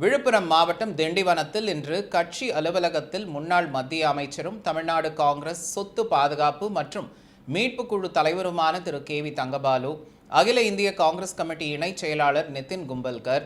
விழுப்புரம் மாவட்டம் திண்டிவனத்தில் இன்று கட்சி அலுவலகத்தில் முன்னாள் மத்திய அமைச்சரும் தமிழ்நாடு காங்கிரஸ் சொத்து பாதுகாப்பு மற்றும் மீட்பு குழு தலைவருமான திரு. கே. வி. தங்கபாலு அகில இந்திய காங்கிரஸ் கமிட்டி இணைச் செயலாளர் நிதின் கும்பல்கர்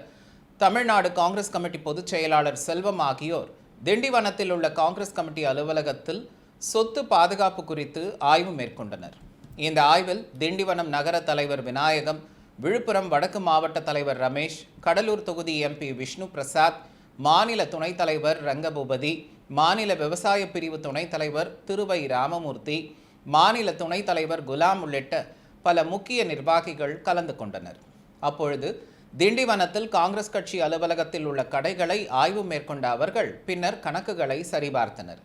தமிழ்நாடு காங்கிரஸ் கமிட்டி பொதுச் செயலாளர் செல்வம் ஆகியோர். திண்டிவனத்தில் உள்ள காங்கிரஸ் கமிட்டி அலுவலகத்தில் சொத்து பாதுகாப்பு குறித்து ஆய்வு மேற்கொண்டனர். இந்த ஆய்வில் திண்டிவனம் நகர தலைவர் விநாயகம் விழுப்புரம் வடக்கு மாவட்ட தலைவர் ரமேஷ் கடலூர் தொகுதி எம்பி விஷ்ணு பிரசாத் மாநில துணைத் தலைவர் ரங்கபூபதி மாநில விவசாய பிரிவு துணைத் தலைவர் திருவை ராமமூர்த்தி மாநில துணைத் தலைவர் குலாம் உள்ளிட்ட பல முக்கிய நிர்வாகிகள் கலந்து கொண்டனர். அப்பொழுது திண்டிவனத்தில் காங்கிரஸ் கட்சி அலுவலகத்தில் உள்ள கடைகளை ஆய்வு மேற்கொண்ட அவர்கள் பின்னர் கணக்குகளை சரிபார்த்தனர்.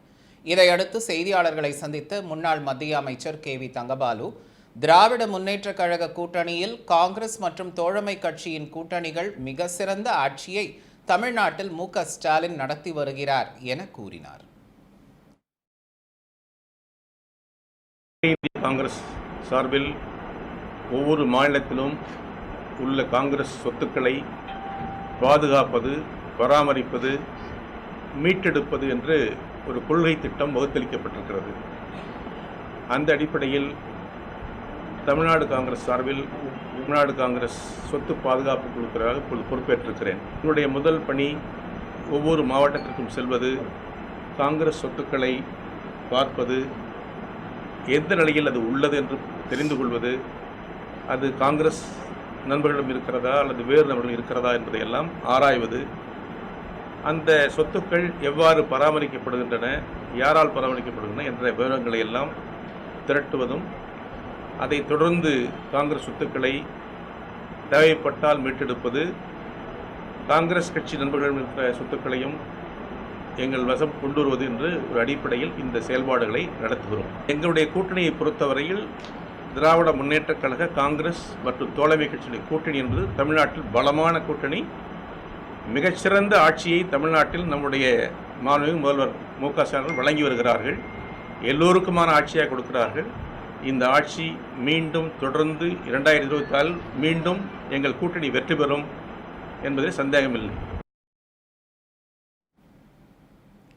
இதையடுத்து செய்தியாளர்களை சந்தித்த முன்னாள் மத்திய அமைச்சர் கே வி தங்கபாலு திராவிட முன்னேற்றக் கழக கூட்டணியில் காங்கிரஸ் மற்றும் தோழமை கட்சியின் கூட்டணிகள் மிக சிறந்த ஆட்சியை தமிழ்நாட்டில் மு க ஸ்டாலின் நடத்தி வருகிறார் என கூறினார். காங்கிரஸ் சார்பில் ஒவ்வொரு மாநிலத்திலும் உள்ள காங்கிரஸ் சொத்துக்களை பாதுகாப்பது பராமரிப்பது மீட்டெடுப்பது என்று ஒரு கொள்கை திட்டம் வகுத்தளிக்கப்பட்டிருக்கிறது. அந்த அடிப்படையில் தமிழ்நாடு காங்கிரஸ் சார்பில் தமிழ்நாடு காங்கிரஸ் சொத்து பாதுகாப்பு குழுக்களாக இப்பொழுது பொறுப்பேற்றிருக்கிறேன். என்னுடைய முதல் பணி ஒவ்வொரு மாவட்டத்திற்கும் செல்வது காங்கிரஸ் சொத்துக்களை பார்ப்பது எந்த நிலையில் அது உள்ளது என்று தெரிந்து கொள்வது அது காங்கிரஸ் நண்பர்களிடம் இருக்கிறதா அல்லது வேறு நபர்கள் இருக்கிறதா என்பதையெல்லாம் ஆராய்வது அந்த சொத்துக்கள் எவ்வாறு பராமரிக்கப்படுகின்றன யாரால் பராமரிக்கப்படுகின்றன என்ற விவரங்களை எல்லாம் திரட்டுவதும் அதைத் தொடர்ந்து காங்கிரஸ் சொத்துக்களை தேவைப்பட்டால் மீட்டெடுப்பது காங்கிரஸ் கட்சி நண்பர்களிடம் இருக்கிற சொத்துக்களையும் எங்கள் வசம் கொண்டு வருவது என்று ஒரு அடிப்படையில் இந்த செயல்பாடுகளை நடத்துகிறோம். எங்களுடைய கூட்டணியை பொறுத்தவரையில் திராவிட முன்னேற்றக் கழக காங்கிரஸ் மற்றும் தோழமை கட்சியுடைய கூட்டணி என்பது தமிழ்நாட்டில் பலமான கூட்டணி. மிகச்சிறந்த ஆட்சியை தமிழ்நாட்டில் நம்முடைய மாண்புமிகு முதல்வர் மு க ஸ்டாலின் வழங்கி வருகிறார்கள். எல்லோருக்குமான ஆட்சியாக கொடுக்கிறார்கள். இந்த ஆட்சி மீண்டும் தொடர்ந்து இரண்டாயிரத்தி இருபத்தி மீண்டும் எங்கள் கூட்டணி வெற்றி பெறும் என்பதில் சந்தேகமில்லை.